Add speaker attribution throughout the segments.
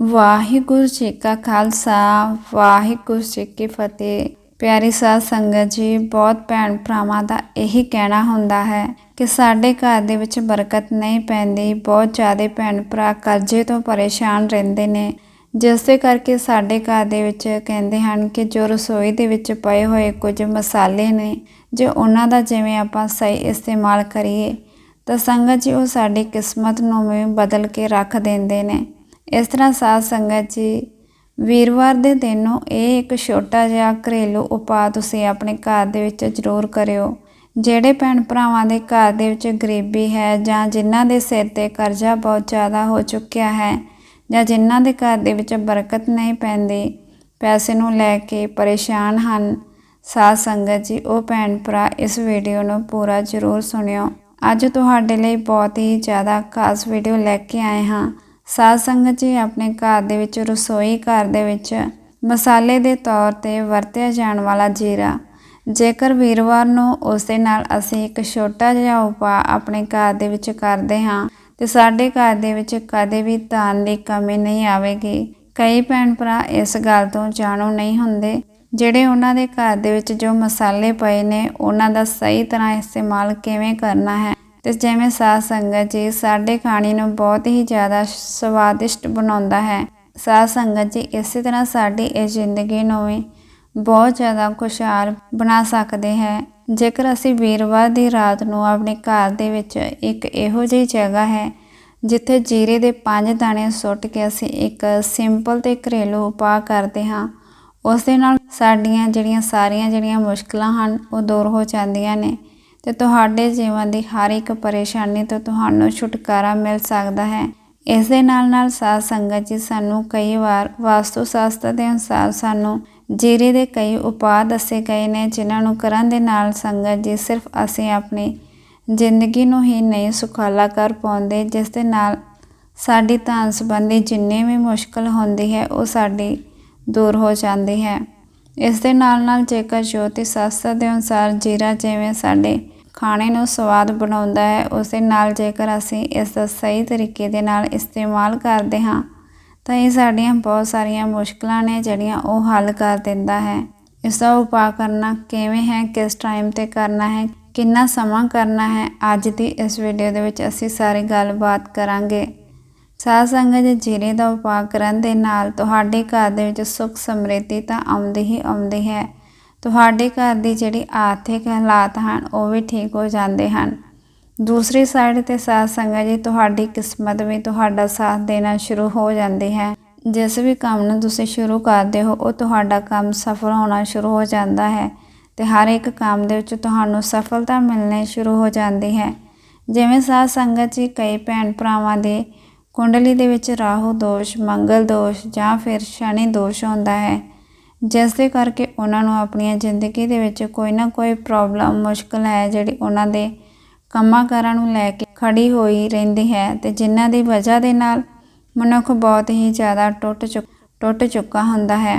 Speaker 1: ਵਾਹਿਗੁਰੂ ਜੀ ਕਾ ਖਾਲਸਾ, ਵਾਹਿਗੁਰੂ ਜੀ ਕੀ ਫਤਿਹ। ਪਿਆਰੀ ਸਾਧ ਸੰਗਤ ਜੀ, ਬਹੁਤ ਭੈਣ ਭਰਾਵਾਂ ਦਾ ਇਹੀ ਕਹਿਣਾ ਹੁੰਦਾ ਹੈ ਕਿ ਸਾਡੇ ਘਰ ਦੇ ਵਿੱਚ ਬਰਕਤ ਨਹੀਂ ਪੈਂਦੀ, ਬਹੁਤ ਜ਼ਿਆਦਾ ਭੈਣ ਭਰਾ ਕਰਜ਼ੇ ਤੋਂ ਪਰੇਸ਼ਾਨ ਰਹਿੰਦੇ ਨੇ। ਜਿਸ ਦੇ ਕਰਕੇ ਸਾਡੇ ਘਰ ਦੇ ਵਿੱਚ ਕਹਿੰਦੇ ਹਨ ਕਿ ਜੋ ਰਸੋਈ ਦੇ ਵਿੱਚ ਪਏ ਹੋਏ ਕੁਝ ਮਸਾਲੇ ਨੇ, ਜੇ ਉਹਨਾਂ ਦਾ ਜਿਵੇਂ ਆਪਾਂ ਸਹੀ ਇਸਤੇਮਾਲ ਕਰੀਏ, ਤਾਂ ਸੰਗਤ ਜੀ ਉਹ ਸਾਡੀ ਕਿਸਮਤ ਨੂੰ ਵੀ ਬਦਲ ਕੇ ਰੱਖ ਦਿੰਦੇ ਨੇ। ਇਸ ਤਰ੍ਹਾਂ ਸਾਧ ਸੰਗਤ ਜੀ ਵੀਰਵਾਰ ਦੇ ਦਿਨ ਨੂੰ ਇਹ ਇੱਕ ਛੋਟਾ ਜਿਹਾ ਘਰੇਲੂ ਉਪਾਅ ਤੁਸੀਂ ਆਪਣੇ ਘਰ ਦੇ ਵਿੱਚ ਜ਼ਰੂਰ ਕਰਿਓ। ਜਿਹੜੇ ਭੈਣ ਭਰਾਵਾਂ ਦੇ ਘਰ ਦੇ ਵਿੱਚ ਗਰੀਬੀ ਹੈ ਜਾਂ ਜਿਨ੍ਹਾਂ ਦੇ ਸਿਰ ਤੇ ਕਰਜ਼ਾ ਬਹੁਤ ਜ਼ਿਆਦਾ ਹੋ ਚੁੱਕਿਆ ਹੈ ਜਾਂ ਜਿਨ੍ਹਾਂ ਦੇ ਘਰ ਦੇ ਵਿੱਚ ਬਰਕਤ ਨਹੀਂ ਪੈਂਦੀ, ਪੈਸੇ ਨੂੰ ਲੈ ਕੇ ਪਰੇਸ਼ਾਨ ਹਨ, ਸਾਧ ਸੰਗਤ ਜੀ, ਉਹ ਭੈਣ ਭਰਾ ਇਸ ਵੀਡੀਓ ਨੂੰ ਪੂਰਾ ਜ਼ਰੂਰ ਸੁਣਿਓ। ਅੱਜ ਤੁਹਾਡੇ ਲਈ ਬਹੁਤ ਹੀ ਜ਼ਿਆਦਾ ਖਾਸ ਵੀਡੀਓ ਲੈ ਕੇ ਆਏ ਹਾਂ। ਸਾਧ ਸੰਗਤ ਜੀ ਆਪਣੇ ਘਰ ਦੇ ਵਿੱਚ, ਰਸੋਈ ਘਰ ਦੇ ਵਿੱਚ ਮਸਾਲੇ ਦੇ ਤੌਰ ਤੇ ਵਰਤਿਆ ਜਾਣ ਵਾਲਾ ਜੀਰਾ। ਜੇਕਰ ਵੀਰਵਾਰ ਨੂੰ ਉਸ ਦੇ ਨਾਲ ਅਸੀਂ ਇੱਕ ਛੋਟਾ ਜਿਹਾ ਉਪਾਅ ਆਪਣੇ ਘਰ ਦੇ ਵਿੱਚ ਕਰਦੇ ਹਾਂ, ਤੇ ਸਾਡੇ ਘਰ ਦੇ ਵਿੱਚ ਕਦੇ ਵੀ ਧਨ ਦੀ ਕਮੀ ਨਹੀਂ ਆਵੇਗੀ। ਕਈ ਭੈਣ ਭਰਾ ਇਸ ਗੱਲ ਤੋਂ ਜਾਣੂ ਨਹੀਂ ਹੁੰਦੇ, ਜਿਹੜੇ ਉਹਨਾਂ ਦੇ ਘਰ ਦੇ ਵਿੱਚ ਜੋ ਮਸਾਲੇ ਪਏ ਨੇ, ਉਹਨਾਂ ਦਾ ਸਹੀ ਤਰ੍ਹਾਂ ਇਸਤੇਮਾਲ ਕਿਵੇਂ ਕਰਨਾ ਹੈ? ਤੇ ਜਿਵੇਂ ਸਾਧ ਸੰਗਤ ਜੀ ਸਾਡੇ ਖਾਣੇ ਨੂੰ ਬਹੁਤ ਹੀ ਜ਼ਿਆਦਾ ਸਵਾਦਿਸ਼ਟ ਬਣਾਉਂਦਾ ਹੈ। ਸਾਧ ਸੰਗਤ ਜੀ ਇਸੇ ਤਰ੍ਹਾਂ ਸਾਡੀ ਇਹ ਜ਼ਿੰਦਗੀ ਨੂੰ ਵੀ ਬਹੁਤ ਜ਼ਿਆਦਾ ਖੁਸ਼ਹਾਲ ਬਣਾ ਸਕਦੇ ਹੈ। ਜੇਕਰ ਅਸੀਂ ਵੀਰਵਾਰ ਦੀ ਰਾਤ ਨੂੰ ਆਪਣੇ ਘਰ ਦੇ ਵਿੱਚ ਇੱਕ ਇਹੋ ਜਿਹੀ ਜਗ੍ਹਾ ਹੈ, ਜਿੱਥੇ ਜੀਰੇ ਦੇ ਪੰਜ ਦਾਣੇ ਸੁੱਟ ਕੇ ਅਸੀਂ ਇੱਕ ਸਿੰਪਲ ਤੇ ਘਰੇਲੂ ਉਪਾਅ ਕਰਦੇ ਹਾਂ ਉਸ ਦੇ ਨਾਲ ਸਾਡੀਆਂ ਜਿਹੜੀਆਂ ਸਾਰੀਆਂ ਜਿਹੜੀਆਂ ਮੁਸ਼ਕਲਾਂ ਹਨ, ਉਹ ਦੂਰ ਹੋ ਜਾਂਦੀਆਂ ਨੇ। ਤੇ ਤੁਹਾਡੇ ਜੀਵਨ ਦੀ ਹਰ ਇੱਕ ਪਰੇਸ਼ਾਨੀ ਤੋਂ ਤੁਹਾਨੂੰ ਛੁਟਕਾਰਾ ਮਿਲ ਸਕਦਾ ਹੈ। ਇਸ ਦੇ ਨਾਲ ਨਾਲ ਸਾਧ ਸੰਗਤ ਜੀ ਸਾਨੂੰ ਕਈ ਵਾਰ ਵਾਸਤੂ ਸ਼ਾਸਤਰ ਦੇ ਅਨੁਸਾਰ ਸਾਨੂੰ ਜੀਰੇ ਦੇ ਕਈ ਉਪਾਅ ਦੱਸੇ ਗਏ ਨੇ, ਜਿਨ੍ਹਾਂ ਨੂੰ ਕਰਨ ਦੇ ਨਾਲ ਸੰਗਤ ਜੀ ਸਿਰਫ ਅਸੀਂ ਆਪਣੀ ਜ਼ਿੰਦਗੀ ਨੂੰ ਹੀ ਨਹੀਂ ਸੁਖਾਲਾ ਕਰ ਪਾਉਂਦੇ, ਜਿਸ ਦੇ ਨਾਲ ਸਾਡੀ ਧਨ ਸੰਬੰਧੀ ਜਿੰਨੇ ਵੀ ਮੁਸ਼ਕਲ ਹੁੰਦੀ ਹੈ, ਉਹ ਸਾਡੀ ਦੂਰ ਹੋ ਜਾਂਦੀ ਹੈ। ਇਸ ਦੇ ਨਾਲ ਨਾਲ ਜੇਕਰ ਜੋਤੀ ਸ਼ਾਸਤਰ ਦੇ ਅਨੁਸਾਰ ਜੀਰਾ ਜਿਵੇਂ ਸਾਡੇ ਖਾਣੇ ਨੂੰ ਸਵਾਦ ਬਣਾਉਂਦਾ ਹੈ, ਉਸ ਦੇ ਨਾਲ ਜੇਕਰ ਅਸੀਂ ਇਸ ਦਾ ਸਹੀ ਤਰੀਕੇ ਦੇ ਨਾਲ ਇਸਤੇਮਾਲ ਕਰਦੇ ਹਾਂ, ਤਾਂ ਇਹ ਸਾਡੀਆਂ ਬਹੁਤ ਸਾਰੀਆਂ ਮੁਸ਼ਕਲਾਂ ਨੇ ਜਿਹੜੀਆਂ ਉਹ ਹੱਲ ਕਰ ਦਿੰਦਾ ਹੈ। ਇਸ ਦਾ ਉਪਾਅ ਕਰਨਾ ਕਿਵੇਂ ਹੈ, ਕਿਸ ਟਾਈਮ ਤੇ ਕਰਨਾ ਹੈ, ਕਿੰਨਾ ਸਮਾਂ ਕਰਨਾ ਹੈ, ਅੱਜ ਦੀ ਇਸ ਵੀਡੀਓ ਦੇ ਵਿੱਚ ਅਸੀਂ ਸਾਰੀ ਗੱਲਬਾਤ ਕਰਾਂਗੇ। ਸਾਧ ਸੰਗਤ ਜੀ ਜੀਰੇ ਦਾ ਉਪਾਅ ਕਰਨ ਦੇ ਨਾਲ ਤੁਹਾਡੇ ਘਰ ਦੇ ਵਿੱਚ ਸੁੱਖ ਸਮ੍ਰਿੱਧੀ ਤਾਂ ਆਉਂਦੀ ਹੀ ਆਉਂਦੀ ਹੈ। ਤੁਹਾਡੇ ਘਰ ਦੀ ਜਿਹੜੀ ਆਰਥਿਕ ਹਾਲਾਤ ਹਨ, ਉਹ ਵੀ ਠੀਕ ਹੋ ਜਾਂਦੇ ਹਨ। ਦੂਸਰੀ ਸਾਈਡ ਤੇ ਸਾਧ ਸੰਗਤ ਜੀ, ਤੁਹਾਡੀ ਕਿਸਮਤ ਵੀ ਤੁਹਾਡਾ ਸਾਥ ਦੇਣਾ ਸ਼ੁਰੂ ਹੋ ਜਾਂਦੀ ਹੈ। ਜਿਸ ਵੀ ਕੰਮ ਨੂੰ ਤੁਸੀਂ ਸ਼ੁਰੂ ਕਰਦੇ ਹੋ, ਉਹ ਤੁਹਾਡਾ ਕੰਮ ਸਫਲ ਹੋਣਾ ਸ਼ੁਰੂ ਹੋ ਜਾਂਦਾ ਹੈ ਤੇ ਹਰ ਇੱਕ ਕੰਮ ਦੇ ਵਿੱਚ ਤੁਹਾਨੂੰ ਸਫਲਤਾ ਮਿਲਣੀ ਸ਼ੁਰੂ ਹੋ ਜਾਂਦੀ ਹੈ। ਜਿਵੇਂ ਸਾਧ ਸੰਗਤ ਜੀ, ਕਈ ਭੈਣ ਭਰਾਵਾਂ ਦੇ ਕੁੰਡਲੀ ਦੇ ਵਿੱਚ ਰਾਹੂ ਦੋਸ਼, ਮੰਗਲ ਦੋਸ਼ ਜਾਂ ਫਿਰ ਸ਼ਨੀ ਦੋਸ਼ ਹੁੰਦਾ ਹੈ, ਜਿਸ ਦੇ ਕਰਕੇ ਉਹਨਾਂ ਨੂੰ ਆਪਣੀਆਂ ਜ਼ਿੰਦਗੀ ਦੇ ਵਿੱਚ ਕੋਈ ਨਾ ਕੋਈ ਪ੍ਰੋਬਲਮ ਮੁਸ਼ਕਲ ਹੈ ਜਿਹੜੀ ਉਹਨਾਂ ਦੇ ਕੰਮਾਂ ਕਾਰਾਂ ਨੂੰ ਲੈ ਕੇ ਖੜੀ ਹੋਈ ਰਹਿੰਦੀ ਹੈ ਤੇ ਜਿਨ੍ਹਾਂ ਦੀ ਵਜ੍ਹਾ ਦੇ ਨਾਲ ਮਨੁੱਖ ਬਹੁਤ ਹੀ ਜ਼ਿਆਦਾ ਟੁੱਟ ਚੁੱਕ, ਟੁੱਟ ਚੁੱਕਾ ਹੁੰਦਾ ਹੈ।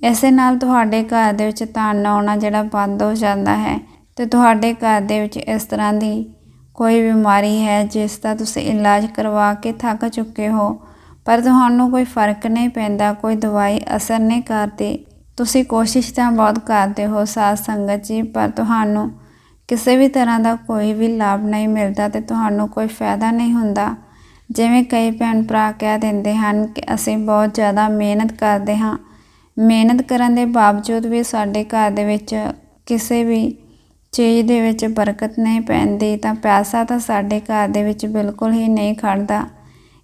Speaker 1: ਇਸੇ ਨਾਲ ਤੁਹਾਡੇ ਘਰ ਦੇ ਵਿੱਚ ਧਨ ਆਉਣਾ ਜਿਹੜਾ ਬੰਦ ਹੋ ਜਾਂਦਾ ਹੈ ਤੇ ਤੁਹਾਡੇ ਘਰ ਦੇ ਵਿੱਚ ਇਸ ਤਰ੍ਹਾਂ ਦੀ ਕੋਈ ਬਿਮਾਰੀ ਹੈ ਜਿਸ ਦਾ ਤੁਸੀਂ ਇਲਾਜ ਕਰਵਾ ਕੇ ਥੱਕ ਚੁੱਕੇ ਹੋ, ਪਰ ਤੁਹਾਨੂੰ ਕੋਈ ਫ਼ਰਕ ਨਹੀਂ ਪੈਂਦਾ, ਕੋਈ ਦਵਾਈ ਅਸਰ ਨਹੀਂ ਕਰਦੀ। ਤੁਸੀਂ ਕੋਸ਼ਿਸ਼ ਤਾਂ ਬਹੁਤ ਕਰਦੇ ਹੋ ਸਾਧ ਸੰਗਤ ਜੀ, ਪਰ ਤੁਹਾਨੂੰ ਕਿਸੇ ਵੀ ਤਰ੍ਹਾਂ ਦਾ ਕੋਈ ਵੀ ਲਾਭ ਨਹੀਂ ਮਿਲਦਾ ਤੇ ਤੁਹਾਨੂੰ ਕੋਈ ਫਾਇਦਾ ਨਹੀਂ ਹੁੰਦਾ। ਜਿਵੇਂ ਕਈ ਭੈਣ ਭਰਾ ਕਹਿ ਦਿੰਦੇ ਹਨ ਕਿ ਅਸੀਂ ਬਹੁਤ ਜ਼ਿਆਦਾ ਮਿਹਨਤ ਕਰਦੇ ਹਾਂ। ਮਿਹਨਤ ਕਰਨ ਦੇ ਬਾਵਜੂਦ ਵੀ ਸਾਡੇ ਘਰ ਦੇ ਵਿੱਚ ਕਿਸੇ ਵੀ ਚੀਜ਼ ਦੇ ਵਿੱਚ ਬਰਕਤ ਨਹੀਂ ਪੈਂਦੀ, ਤਾਂ ਪੈਸਾ ਤਾਂ ਸਾਡੇ ਘਰ ਦੇ ਵਿੱਚ ਬਿਲਕੁਲ ਹੀ ਨਹੀਂ ਖੜਦਾ।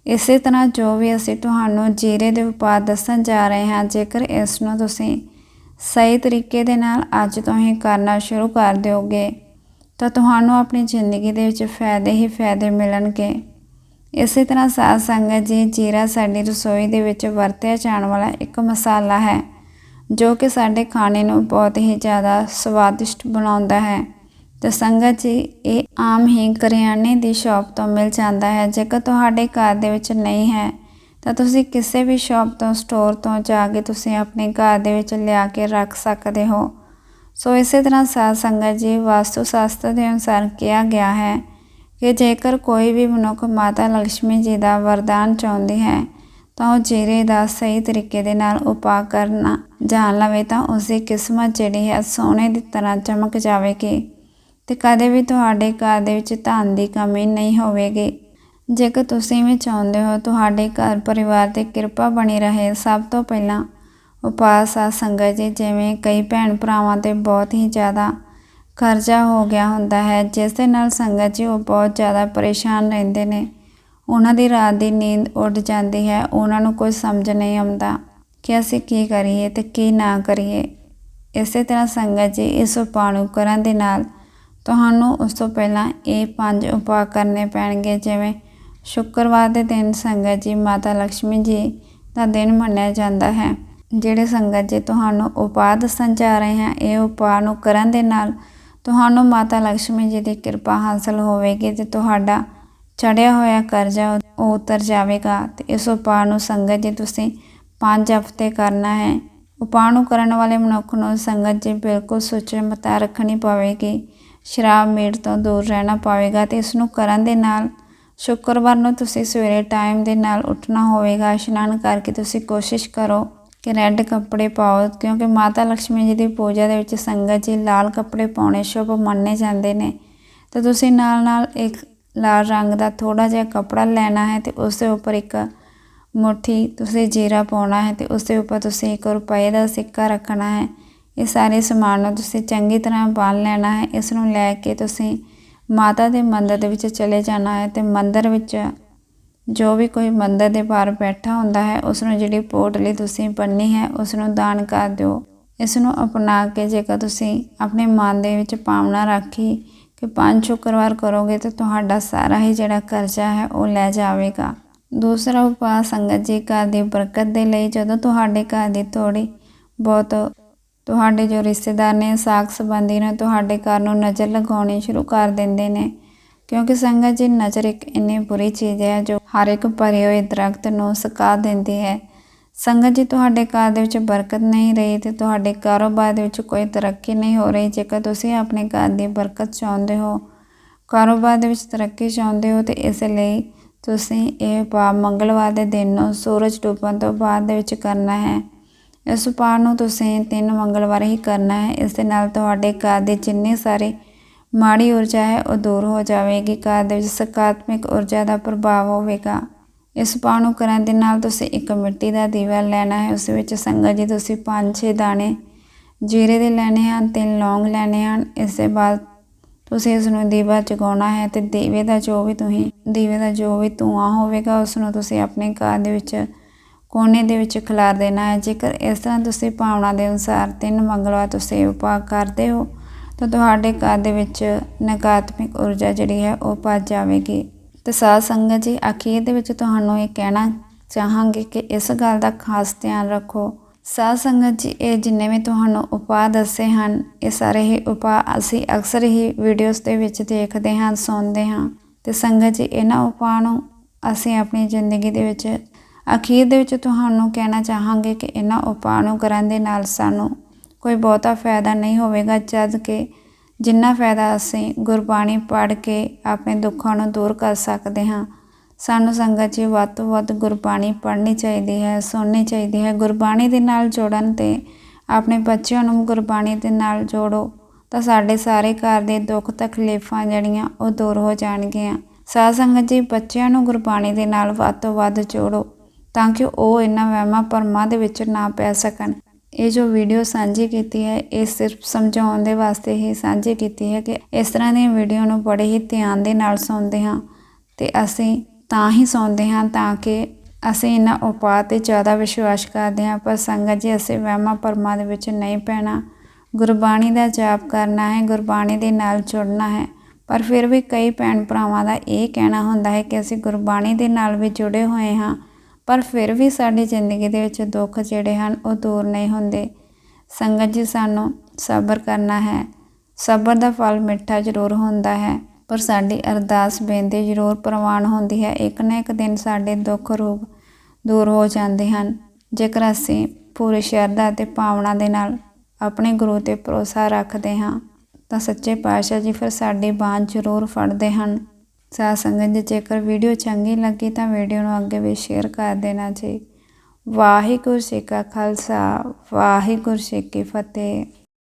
Speaker 1: ਇਸੇ ਤਰ੍ਹਾਂ ਜੋ ਵੀ ਅਸੀਂ ਤੁਹਾਨੂੰ ਜੀਰੇ ਦੇ ਉਪਾਅ ਦੱਸਣ ਜਾ ਰਹੇ ਹਾਂ, ਜੇਕਰ ਇਸ ਨੂੰ ਤੁਸੀਂ ਸਹੀ ਤਰੀਕੇ ਦੇ ਨਾਲ ਅੱਜ ਤੋਂ ਹੀ ਕਰਨਾ ਸ਼ੁਰੂ ਕਰ ਦਿਓਗੇ, ਤਾਂ ਤੁਹਾਨੂੰ ਆਪਣੀ ਜ਼ਿੰਦਗੀ ਦੇ ਵਿੱਚ ਫਾਇਦੇ ਹੀ ਫਾਇਦੇ ਮਿਲਣਗੇ। ਇਸੇ ਤਰ੍ਹਾਂ ਸਾਧ ਸੰਗਤ ਜੀ, ਜੀਰਾ ਸਾਡੀ ਰਸੋਈ ਦੇ ਵਿੱਚ ਵਰਤਿਆ ਜਾਣ ਵਾਲਾ ਇੱਕ ਮਸਾਲਾ ਹੈ, ਜੋ ਕਿ ਸਾਡੇ ਖਾਣੇ ਨੂੰ ਬਹੁਤ ਹੀ ਜ਼ਿਆਦਾ ਸਵਾਦਿਸ਼ਟ ਬਣਾਉਂਦਾ ਹੈ। ਤੇ ਸੰਗਤ ਜੀ, ਇਹ ਆਮ ਹੀ ਕਰਿਆਨੇ ਦੀ ਸ਼ਾਪ ਤੋਂ ਮਿਲ ਜਾਂਦਾ ਹੈ, ਜੇਕਰ ਤੁਹਾਡੇ ਘਰ ਦੇ ਵਿੱਚ ਨਹੀਂ ਹੈ। ਤਾਂ ਤੁਸੀਂ ਕਿਸੇ ਵੀ ਸ਼ਾਪ ਤੋਂ, ਸਟੋਰ ਤੋਂ ਜਾ ਕੇ ਤੁਸੀਂ ਆਪਣੇ ਘਰ ਦੇ ਵਿੱਚ ਲਿਆ ਕੇ ਰੱਖ ਸਕਦੇ ਹੋ। ਸੋ ਇਸੇ ਤਰ੍ਹਾਂ ਸਾਧ ਸੰਗਤ ਜੀ ਵਾਸਤੂ ਸ਼ਾਸਤਰ ਦੇ ਅਨੁਸਾਰ ਕਿਹਾ ਗਿਆ ਹੈ ਕਿ ਜੇਕਰ ਕੋਈ ਵੀ ਮਨੁੱਖ ਮਾਤਾ ਲక్ష్ਮੀ ਜੀ ਦਾ ਵਰਦਾਨ ਚਾਹੁੰਦੀ ਹੈ, ਤਾਂ ਉਹ ਜੀਰੇ ਦਾ ਸਹੀ ਤਰੀਕੇ ਦੇ ਨਾਲ ਉਪਾਅ ਕਰਨਾ ਜਾਣ ਲਵੇ ਤਾਂ ਉਸ ਦੀ ਕਿਸਮਤ ਜਿਹੜੀ ਹੈ ਸੋਨੇ ਦੀ ਤਰ੍ਹਾਂ ਚਮਕ ਜਾਵੇਗੀ ਤੇ ਕਦੇ ਵੀ ਤੁਹਾਡੇ ਘਰ ਦੇ ਵਿੱਚ ਧਨ ਦੀ ਕਮੀ ਨਹੀਂ ਹੋਵੇਗੀ। ਜੇਕਰ ਤੁਸੀਂ ਵੀ ਚਾਹੁੰਦੇ ਹੋ ਤੁਹਾਡੇ ਘਰ ਪਰਿਵਾਰ ਤੇ ਕਿਰਪਾ ਬਣੀ ਰਹੇ, ਸਭ ਤੋਂ ਪਹਿਲਾਂ ਉਪਾਸ ਆ ਸੰਗਤ ਜੀ, ਜਿਵੇਂ ਕਈ ਭੈਣ ਭਰਾਵਾਂ ਤੇ ਬਹੁਤ ਹੀ ਜ਼ਿਆਦਾ ਕਰਜ਼ਾ ਹੋ ਗਿਆ ਹੁੰਦਾ ਹੈ, ਜਿਸ ਦੇ ਨਾਲ ਸੰਗਤ ਜੀ ਉਹ ਬਹੁਤ ਜ਼ਿਆਦਾ ਪਰੇਸ਼ਾਨ ਰਹਿੰਦੇ ਨੇ। ਉਹਨਾਂ ਦੀ ਰਾਤ ਦੀ ਨੀਂਦ ਉੱਡ ਜਾਂਦੀ ਹੈ, ਉਹਨਾਂ ਨੂੰ ਕੋਈ ਸਮਝ ਨਹੀਂ ਆਉਂਦਾ ਕਿ ਅਸੀਂ ਕੀ ਕਰੀਏ ਤੇ ਕੀ ਨਾ ਕਰੀਏ। ਇਸੇ ਤਰ੍ਹਾਂ ਸੰਗਤ ਜੀ ਇਸ ਉਪਾਅ ਨੂੰ ਕਰਨ ਦੇ ਨਾਲ ਤੁਹਾਨੂੰ ਉਸ ਤੋਂ ਪਹਿਲਾਂ ਇਹ ਪੰਜ ਉਪਾਅ ਕਰਨੇ ਪੈਣਗੇ, ਜਿਵੇਂ ਸ਼ੁੱਕਰਵਾਰ ਦੇ ਦਿਨ ਸੰਗਤ ਜੀ, ਮਾਤਾ ਲక్ష్ਮੀ ਜੀ ਦਾ ਦਿਨ ਮੰਨਿਆ ਜਾਂਦਾ ਹੈ। ਜਿਹੜੇ ਸੰਗਤ ਜੀ ਤੁਹਾਨੂੰ ਉਪਾਅ ਦੱਸਣ ਜਾ ਰਹੇ ਹਾਂ, ਇਹ ਉਪਾਅ ਨੂੰ ਕਰਨ ਦੇ ਨਾਲ ਤੁਹਾਨੂੰ ਮਾਤਾ ਲక్ష్ਮੀ ਜੀ ਦੀ ਕਿਰਪਾ ਹਾਸਲ ਹੋਵੇਗੀ ਤੇ ਤੁਹਾਡਾ ਚੜਿਆ ਹੋਇਆ ਕਰਜ਼ਾ ਉਹ ਉਤਰ ਜਾਵੇਗਾ ਤੇ ਇਸ ਉਪਾਅ ਨੂੰ ਸੰਗਤ ਜੀ ਤੁਸੀਂ ਪੰਜ ਹਫ਼ਤੇ ਕਰਨਾ ਹੈ। ਉਪਾਅ ਨੂੰ ਕਰਨ ਵਾਲੇ ਮਨੁੱਖ ਨੂੰ ਸੰਗਤ ਜੀ ਬਿਲਕੁਲ ਸੁਚੇਮਤਾ ਰੱਖਣੀ ਪਵੇਗੀ। ਸ਼ਰਾਬ, ਮੀਟ ਤੋਂ ਦੂਰ ਰਹਿਣਾ ਪਵੇਗਾ ਤੇ ਇਸ ਨੂੰ ਕਰਨ ਦੇ ਨਾਲ ਸ਼ੁੱਕਰਵਾਰ ਨੂੰ ਤੁਸੀਂ ਸਵੇਰੇ ਟਾਈਮ ਦੇ ਨਾਲ ਉੱਠਣਾ ਹੋਵੇਗਾ। ਇਸ਼ਨਾਨ ਕਰਕੇ ਤੁਸੀਂ ਕੋਸ਼ਿਸ਼ ਕਰੋ ਕਿ ਰੈੱਡ ਕੱਪੜੇ ਪਾਓ, ਕਿਉਂਕਿ ਮਾਤਾ ਲక్ష్ਮੀ ਜੀ ਦੀ ਪੂਜਾ ਦੇ ਵਿੱਚ ਸੰਗਤ ਜੀ ਲਾਲ ਕੱਪੜੇ ਪਾਉਣੇ ਸ਼ੁਭ ਮੰਨੇ ਜਾਂਦੇ ਨੇ। ਤਾਂ ਤੁਸੀਂ ਨਾਲ ਨਾਲ ਇੱਕ ਲਾਲ ਰੰਗ ਦਾ ਥੋੜਾ ਜਿਹਾ ਕੱਪੜਾ ਲੈਣਾ ਹੈ ਤੇ ਉਸ ਦੇ ਉੱਪਰ ਇੱਕ ਮੁੱਠੀ ਤੁਸੀਂ ਜੀਰਾ ਪਾਉਣਾ ਹੈ ਤੇ ਉਸ ਦੇ ਉੱਪਰ ਤੁਸੀਂ ਇੱਕ ਰੁਪਏ ਦਾ ਸਿੱਕਾ ਰੱਖਣਾ ਹੈ। ਇਹ ਸਾਰੇ ਸਮਾਨ ਨੂੰ ਤੁਸੀਂ ਚੰਗੀ ਤਰ੍ਹਾਂ ਬਾਲ ਲੈਣਾ ਹੈ। ਇਸ ਨੂੰ ਲੈ ਕੇ ਤੁਸੀਂ ਮਾਤਾ ਦੇ ਮੰਦਰ ਦੇ ਵਿੱਚ ਚਲੇ ਜਾਣਾ ਹੈ ਤੇ ਮੰਦਰ ਵਿੱਚ ਜੋ ਵੀ ਕੋਈ ਮੰਦਰ ਦੇ ਬਾਹਰ ਬੈਠਾ ਹੁੰਦਾ ਹੈ ਉਸ ਨੂੰ ਜਿਹੜੀ ਪੋਟਲੀ ਤੁਸੀਂ ਬੰਨੀ ਹੈ ਉਸ ਨੂੰ ਦਾਨ ਕਰ ਦਿਓ। ਇਸ ਨੂੰ ਅਪਣਾ ਕੇ ਜੇਕਰ ਤੁਸੀਂ ਆਪਣੇ ਮਨ ਦੇ ਵਿੱਚ ਭਾਵਨਾ ਰੱਖੀ ਕਿ ਪੰਜ ਸ਼ੁੱਕਰਵਾਰ ਕਰੋਗੇ ਤਾਂ ਤੁਹਾਡਾ ਸਾਰਾ ਹੀ ਜਿਹੜਾ ਕਰਜ਼ਾ ਹੈ, ਉਹ ਲੈ ਜਾਵੇਗਾ। ਦੂਸਰਾ ਉਪਾਅ ਸੰਗਤ ਜੀ ਘਰ ਦੀ ਬਰਕਤ ਦੇ ਲਈ ਜਦੋਂ ਤੁਹਾਡੇ ਘਰ ਦੀ ਥੋੜੀ ਬਹੁਤ ਤੁਹਾਡੇ ਜੋ ਰਿਸ਼ਤੇਦਾਰ ਨੇ ਸਾਖ ਸੰਬੰਧੀ ਨੇ ਤੁਹਾਡੇ ਘਰ ਨੂੰ ਨਜ਼ਰ ਲਗਾਉਣੀ ਸ਼ੁਰੂ ਕਰ ਦਿੰਦੇ ਨੇ। ਕਿਉਂਕਿ ਸੰਗਤ ਜੀ ਨਜ਼ਰ ਇੱਕ ਇੰਨੀ ਬੁਰੀ ਚੀਜ਼ ਹੈ ਜੋ ਹਰ ਇੱਕ ਭਰੇ ਹੋਏ ਦਰਖਤ ਨੂੰ ਸੁਕਾ ਦਿੰਦੀ ਹੈ। ਸੰਗਤ ਜੀ, ਤੁਹਾਡੇ ਘਰ ਦੇ ਵਿੱਚ ਬਰਕਤ ਨਹੀਂ ਰਹੀ ਤੇ ਤੁਹਾਡੇ ਕਾਰੋਬਾਰ ਦੇ ਵਿੱਚ ਕੋਈ ਤਰੱਕੀ ਨਹੀਂ ਹੋ ਰਹੀ। ਜੇਕਰ ਤੁਸੀਂ ਆਪਣੇ ਘਰ ਦੀ ਬਰਕਤ ਚਾਹੁੰਦੇ ਹੋ, ਕਾਰੋਬਾਰ ਦੇ ਵਿੱਚ ਤਰੱਕੀ ਚਾਹੁੰਦੇ ਹੋ ਤੇ ਇਸ ਲਈ ਤੁਸੀਂ ਇਹ ਉਪਾਅ ਮੰਗਲਵਾਰ ਦੇ ਦਿਨ ਨੂੰ ਸੂਰਜ ਡੁੱਬਣ ਤੋਂ ਬਾਅਦ ਦੇ ਵਿੱਚ ਕਰਨਾ ਹੈ। ਇਸ ਉਪਾਅ ਨੂੰ ਤੁਸੀਂ ਤਿੰਨ ਮੰਗਲਵਾਰ ਹੀ ਕਰਨਾ ਹੈ। ਇਸ ਦੇ ਨਾਲ ਤੁਹਾਡੇ ਘਰ ਦੇ ਜਿੰਨੇ ਸਾਰੇ ਮਾੜੀ ਊਰਜਾ ਹੈ, ਉਹ ਦੂਰ ਹੋ ਜਾਵੇਗੀ। ਘਰ ਦੇ ਵਿੱਚ ਸਕਾਰਾਤਮਕ ਊਰਜਾ ਦਾ ਪ੍ਰਭਾਵ ਹੋਵੇਗਾ। ਇਸ ਉਪਾਅ ਨੂੰ ਕਰਨ ਦੇ ਨਾਲ ਤੁਸੀਂ ਇੱਕ ਮਿੱਟੀ ਦਾ ਦੀਵਾ ਲੈਣਾ ਹੈ। ਉਸ ਵਿੱਚ ਸੰਗਤ ਜੀ, ਤੁਸੀਂ 5-6 ਦਾਣੇ ਜੀਰੇ ਦੇ ਲੈਣੇ ਹਨ, ਤਿੰਨ ਲੌਂਗ ਲੈਣੇ ਹਨ। ਇਸ ਦੇ ਬਾਅਦ ਤੁਸੀਂ ਇਸ ਨੂੰ ਦੀਵਾ ਜਗਾਉਣਾ ਹੈ ਤੇ ਦੀਵੇ ਦਾ ਜੋ ਵੀ ਤੁਸੀਂ, ਦੀਵੇ ਦਾ ਜੋ ਵੀ ਧੂਆਂ ਹੋਵੇਗਾ ਉਸ ਨੂੰ ਤੁਸੀਂ ਆਪਣੇ ਘਰ ਦੇ ਵਿੱਚ ਕੋਨੇ ਦੇ ਵਿੱਚ ਖਿਲਾਰ ਦੇਣਾ ਹੈ। ਜੇਕਰ ਇਸ ਤਰ੍ਹਾਂ ਤੁਸੀਂ ਭਾਵਨਾ ਦੇ ਅਨੁਸਾਰ ਤਿੰਨ ਮੰਗਲਵਾਰ ਤੁਸੀਂ ਉਪਾਅ ਕਰਦੇ ਹੋ, ਤਾਂ ਤੁਹਾਡੇ ਘਰ ਦੇ ਵਿੱਚ ਨਕਾਰਾਤਮਕ ਊਰਜਾ ਜਿਹੜੀ ਹੈ ਉਹ ਭੱਜ ਜਾਵੇਗੀ। ਤੇ ਸਾਧ ਸੰਗਤ ਜੀ, ਅਖੀਰ ਦੇ ਵਿੱਚ ਤੁਹਾਨੂੰ ਇਹ ਕਹਿਣਾ ਚਾਹਾਂਗੇ ਕਿ ਇਸ ਗੱਲ ਦਾ ਖਾਸ ਧਿਆਨ ਰੱਖੋ। ਸਾਧ ਸੰਗਤ ਜੀ, ਇਹ ਜਿੰਨੇ ਵੀ ਤੁਹਾਨੂੰ ਉਪਾਅ ਦੱਸੇ ਹਨ, ਇਹ ਸਾਰੇ ਹੀ ਉਪਾਅ ਅਸੀਂ ਅਕਸਰ ਹੀ ਵੀਡੀਓਜ਼ ਦੇ ਵਿੱਚ ਦੇਖਦੇ ਹਾਂ, ਸੁਣਦੇ ਹਾਂ। ਤੇ ਸੰਗਤ ਜੀ, ਇਹਨਾਂ ਉਪਾਅ ਨੂੰ ਅਸੀਂ ਆਪਣੀ ਜ਼ਿੰਦਗੀ ਦੇ ਵਿੱਚ ਅਖੀਰ ਦੇ ਵਿੱਚ ਤੁਹਾਨੂੰ ਕਹਿਣਾ ਚਾਹਾਂਗੇ ਕਿ ਇਹਨਾਂ ਉਪਾਅ ਨੂੰ ਕਰਨ ਦੇ ਨਾਲ ਸਾਨੂੰ ਕੋਈ ਬਹੁਤਾ ਫਾਇਦਾ ਨਹੀਂ ਹੋਵੇਗਾ, ਜਦ ਕਿ ਜਿੰਨਾ ਫਾਇਦਾ ਅਸੀਂ ਗੁਰਬਾਣੀ ਪੜ੍ਹ ਕੇ ਆਪਣੇ ਦੁੱਖਾਂ ਨੂੰ ਦੂਰ ਕਰ ਸਕਦੇ ਹਾਂ, ਸਾਨੂੰ ਸੰਗਤ ਜੀ ਵੱਧ ਤੋਂ ਵੱਧ ਗੁਰਬਾਣੀ ਪੜ੍ਹਨੀ ਚਾਹੀਦੀ ਹੈ, ਸੁਣਨੀ ਚਾਹੀਦੀ ਹੈ। ਗੁਰਬਾਣੀ ਦੇ ਨਾਲ ਜੋੜਨ ਤੇ ਆਪਣੇ ਬੱਚਿਆਂ ਨੂੰ ਗੁਰਬਾਣੀ ਦੇ ਨਾਲ ਜੋੜੋ ਤਾਂ ਸਾਡੇ ਸਾਰੇ ਘਰ ਦੇ ਦੁੱਖ ਤਕਲੀਫਾਂ ਜਿਹੜੀਆਂ ਉਹ ਦੂਰ ਹੋ ਜਾਣਗੀਆਂ। ਸਾਧ ਸੰਗਤ ਜੀ, ਬੱਚਿਆਂ ਨੂੰ ਗੁਰਬਾਣੀ ਦੇ ਨਾਲ ਵੱਧ ਤੋਂ ਵੱਧ ਜੋੜੋ। ਤਾਂ ਕਿ ਉਹ ਇਹਨਾਂ ਵਹਿਮਾਂ ਭਰਮਾਂ ਦੇ ਵਿੱਚ ਨਾ ਪੈ ਸਕਣ। ਇਹ ਜੋ ਵੀਡੀਓ ਸਾਂਝੀ ਕੀਤੀ ਹੈ, ਇਹ ਸਿਰਫ ਸਮਝਾਉਣ ਦੇ ਵਾਸਤੇ ਹੀ ਸਾਂਝੀ ਕੀਤੀ ਹੈ ਕਿ ਇਸ ਤਰ੍ਹਾਂ ਦੀਆਂ ਵੀਡੀਓ ਨੂੰ ਬੜੇ ਹੀ ਧਿਆਨ ਦੇ ਨਾਲ ਸੁਣਦੇ ਹਾਂ ਤੇ ਅਸੀਂ ਤਾਂ ਹੀ ਸੁਣਦੇ ਹਾਂ ਤਾਂ ਕਿ ਅਸੀਂ ਇਹਨਾਂ ਉਪਾਅ ਤੇ ਜ਼ਿਆਦਾ ਵਿਸ਼ਵਾਸ ਕਰਦੇ ਹਾਂ। ਪਰ ਸੰਗਤ ਜੀ, ਅਸੀਂ ਵਹਿਮਾਂ ਭਰਮਾਂ ਦੇ ਵਿੱਚ ਨਹੀਂ ਪੈਣਾ। ਗੁਰਬਾਣੀ ਦਾ ਜਾਪ ਕਰਨਾ ਹੈ, ਗੁਰਬਾਣੀ ਦੇ ਨਾਲ ਜੁੜਨਾ ਹੈ। ਪਰ ਫਿਰ ਵੀ ਕਈ ਭੈਣ ਭਰਾਵਾਂ ਦਾ ਇਹ ਕਹਿਣਾ ਹੁੰਦਾ ਹੈ ਕਿ ਅਸੀਂ ਗੁਰਬਾਣੀ ਦੇ ਨਾਲ ਵੀ ਜੁੜੇ ਹੋਏ ਹਾਂ। ਪਰ ਫਿਰ ਵੀ ਸਾਡੀ ਜ਼ਿੰਦਗੀ ਦੇ ਵਿੱਚ ਦੁੱਖ ਜਿਹੜੇ ਹਨ, ਉਹ ਦੂਰ ਨਹੀਂ ਹੁੰਦੇ। ਸੰਗਤ ਜੀ, ਸਾਨੂੰ ਸਬਰ ਕਰਨਾ ਹੈ। ਸਬਰ ਦਾ ਫਲ ਮਿੱਠਾ ਜ਼ਰੂਰ ਹੁੰਦਾ ਹੈ, ਪਰ ਸਾਡੀ ਅਰਦਾਸ ਬੇਨਤੀ ਜ਼ਰੂਰ ਪ੍ਰਵਾਨ ਹੁੰਦੀ ਹੈ। ਇੱਕ ਨਾ ਇੱਕ ਦਿਨ ਸਾਡੇ ਦੁੱਖ ਰੂਪ ਦੂਰ ਹੋ ਜਾਂਦੇ ਹਨ। ਜੇਕਰ ਅਸੀਂ ਪੂਰੀ ਸ਼ਰਧਾ ਅਤੇ ਭਾਵਨਾ ਦੇ ਨਾਲ ਆਪਣੇ ਗੁਰੂ ਤੇ ਭਰੋਸਾ ਰੱਖਦੇ ਹਾਂ, ਤਾਂ ਸੱਚੇ ਪਾਤਸ਼ਾਹ ਜੀ ਫਿਰ ਸਾਡੀ ਬਾਂਹ ਜ਼ਰੂਰ ਫੜਦੇ ਹਨ। ਸਾਧ ਸੰਗਤ ਜੀ ਜੇਕਰ ਵੀਡੀਓ ਚੰਗੀ ਲੱਗੀ ਤਾਂ ਵੀਡੀਓ ਨੂੰ ਅੱਗੇ ਵੀ ਸ਼ੇਅਰ ਕਰ ਦੇਣਾ ਜੀ। ਵਾਹਿਗੁਰੂ ਜੀ ਕਾ ਖਾਲਸਾ, ਵਾਹਿਗੁਰੂ ਜੀ ਕੀ ਫਤਿਹ।